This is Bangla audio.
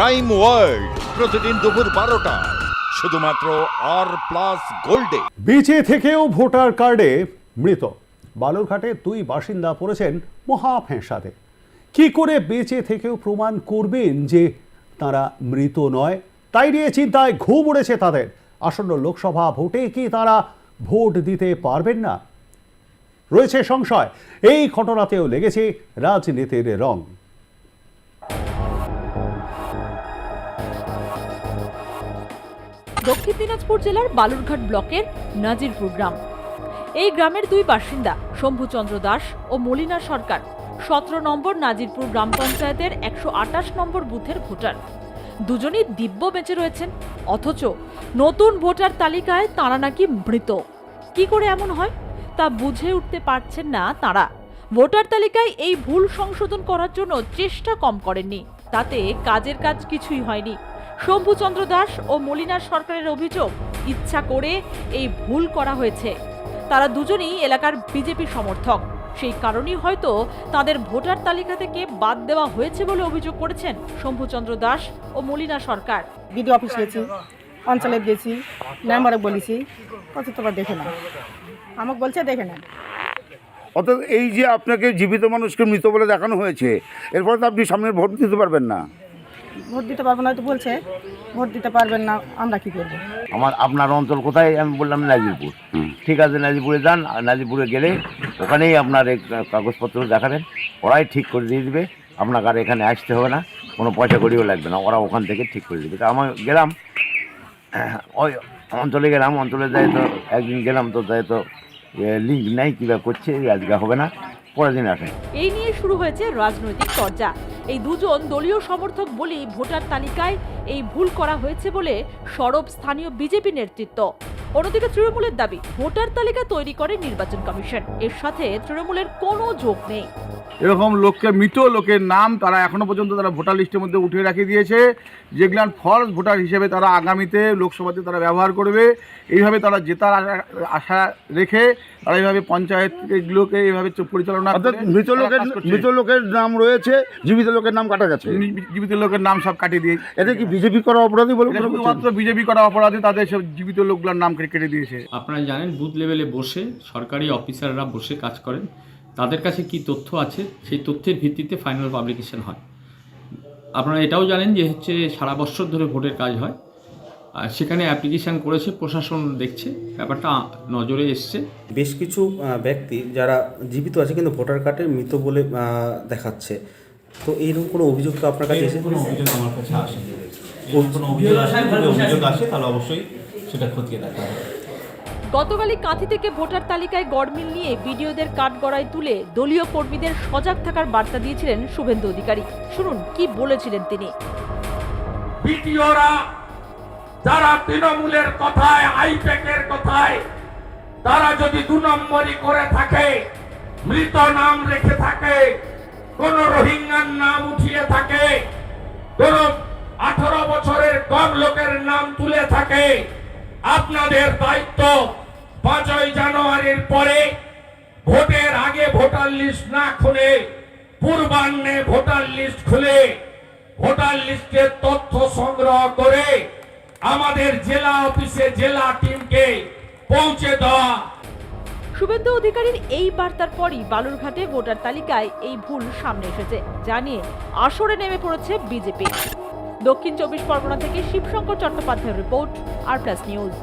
ক্রাইম ওয়ার্ল্ড প্রতিদিন দুপুর বারোটা। শুধুমাত্র আর প্লাস গোল্ডে বেঁচে থেকেও ভোটার কার্ডে মৃত। বালুরঘাটে দুই বাসিন্দা পড়েছেন মহা ফেঁসাতে কি করে বেঁচে থেকেও প্রমাণ করবেন যে তারা মৃত নয়? তাই নিয়ে চিন্তায় ঘুম উড়েছে তাদের। আসন্ন লোকসভা ভোটে কি তারা ভোট দিতে পারবেন না? রয়েছে সংশয়। এই ঘটনাতেও লেগেছে রাজনীতির রং। দক্ষিণ দিনাজপুর জেলার বালুরঘাট ব্লকের নাজিরপুর গ্রাম। এই গ্রামের দুই বাসিন্দা, শম্ভুচন্দ্র দাস ও মলিনা সরকার, সতেরো নম্বর নাজিরপুর গ্রাম পঞ্চায়েতের একশো আটাশ নম্বর বুথের ভোটার। দুজনই দিব্য বেঁচে রয়েছেন, অথচ নতুন ভোটার তালিকায় তাঁরা নাকি মৃত। কি করে এমন হয়? তা বুঝে উঠতে পারছেন না তাঁরা। ভোটার তালিকায় এই ভুল সংশোধন করার জন্য চেষ্টা কম করেননি, তাতে কাজের কাজ কিছুই হয়নি। শম্ভুচন্দ্র দাস ও মলিনা সরকারের অভিযোগ ইচ্ছা করে এই ভুল করা হয়েছে। তারা দুজনেই এলাকার বিজেপি সমর্থক। সেই কারণেই হয়তো তাদের ভোটার তালিকা থেকে বাদ দেওয়া হয়েছে বলে অভিযোগ করেছেন শম্ভুচন্দ্র দাস ও মলিনা সরকার। বিডিও অফিস গেছি অঞ্চলে গেছি মেম্বারে বলেছি কত তোমরা দেখে না আমাকে বলছে দেখে না অর্থাৎ এই যে আপনাকে জীবিত মানুষকে মৃত বলে দেখানো হয়েছে এরপরে তো আপনি সামনে ভোট দিতে পারবেন না। ভোট দিতে পারব না তো বলছে ভোট দিতে পারবেন না আমরা কি করব? আমার আপনার অঞ্চল কোথায়? আমি বললাম নাজিরপুর। ঠিক আছে নাজিরপুরে যান আর নাজিরপুরে গেলে ওখানেই আপনার এই কাগজপত্র দেখাবেন ওরাই ঠিক করে দিয়ে দিবে। আপনাকে আর এখানে আসতে হবে না কোনো পয়সা করিও লাগবে না ওরা ওখান থেকে ঠিক করে দিবে। তো আমার গেলাম ওই অঞ্চলে গেলাম অঞ্চলে যাই তো একদিন গেলাম তো যাই তো লিঙ্ক নাই কীভাবে করছে আজকে হবে না। পরের দিন আসে এই নিয়ে শুরু হয়েছে রাজনৈতিক চর্চা। এই দুজন দলীয় সমর্থক বলেই ভোটার তালিকায় এই ভুল করা হয়েছে বলে সরব স্থানীয় বিজেপি নেতৃত্ব। অন্যদিকে তৃণমূলের দাবি, ভোটার তালিকা তৈরি করে নির্বাচন কমিশন। এর সাথে তৃণমূলের কোনো যোগ নেই। এরকম লোককে মৃত লোকের নাম তারা এখনও পর্যন্ত তারা ভোটার লিস্টের মধ্যে উঠিয়ে রাখিয়ে দিয়েছে। যেগুলো ফলস ভোটার হিসেবে তারা আগামীতে লোকসভাতে তারা ব্যবহার করবে। এইভাবে তারা জেতার আশা- রেখে তারা এইভাবে পঞ্চায়েতগুলোকে এইভাবে পরিচালনা করে মৃত লোকের মৃত লোকের নাম রয়েছে জীবিত লোকের নাম কাটা গেছে। জীবিত লোকের নাম সব কাটিয়ে দিয়ে এটা কি বিজেপি করা অপরাধী বলে শুধুমাত্র বিজেপি করা অপরাধী তাদের সব জীবিত লোকগুলোর নাম কেটে কেটে দিয়েছে। আপনারা জানেন বুথ লেভেলে বসে সরকারি অফিসাররা বসে কাজ করেন। তাদের কাছে কি তথ্য আছে? সেই তথ্যের ভিত্তিতে ফাইনাল পাবলিকেশন হয়। আপনারা এটাও জানেন যে হচ্ছে সারা বছর ধরে ভোটের কাজ হয়। আর সেখানে অ্যাপ্লিকেশান করেছে প্রশাসন দেখছে ব্যাপারটা নজরে এসছে। বেশ কিছু ব্যক্তি যারা জীবিত আছে কিন্তু ভোটার কার্ডে মৃত বলে দেখাচ্ছে। তো এইরকম কোনো অভিযোগ তো আপনার কাছে এসেছে? কোনো অভিযোগ আমার কাছে আসেনি। কোনো অভিযোগ আসে অভিযোগ আসে তাহলে অবশ্যই সেটা খতিয়ে দেখা হবে। গতকালই কাঁথি থেকে ভোটার তালিকায় গড়মিল নিয়ে বিডিওদের কাঠগড়ায় তুলে দলীয় কর্মীদের সজাগ থাকার বার্তা দিয়েছিলেন শুভেন্দু অধিকারী। শুনুন, কি বলেছিলেন তিনি? বিটিওরা যারা তৃণমূলের কথায়, আইপ্যাকের কথায়, তারা যদি দু নম্বরই করে থাকে, মৃত নাম রেখে থাকে, কোন রোহিঙ্গার নাম উঠিয়ে থাকে, কোন আঠারো বছরের কম লোকের নাম তুলে থাকে, আপনাদের দায়িত্ব পাঁচই জানুয়ারির পরে ভোটের আগে ভোটার লিস্ট না খুলে, পূর্বাহ্নে ভোটার লিস্ট খুলে, ভোটার লিস্টের তথ্য সংগ্রহ করে আমাদের জেলা অফিসে জেলা টিমকে পৌঁছে দেওয়া। শুভেন্দু অধিকারীর এই বার্তার পরই বালুরঘাটে ভোটার তালিকায় এই ভুল সামনে এসেছে জানিয়ে আসরে নেমে পড়েছে বিজেপি। দক্ষিণ চব্বিশ পরগনা থেকে শিবশঙ্কর চট্টোপাধ্যায়ের রিপোর্ট, আর প্লাস নিউজ।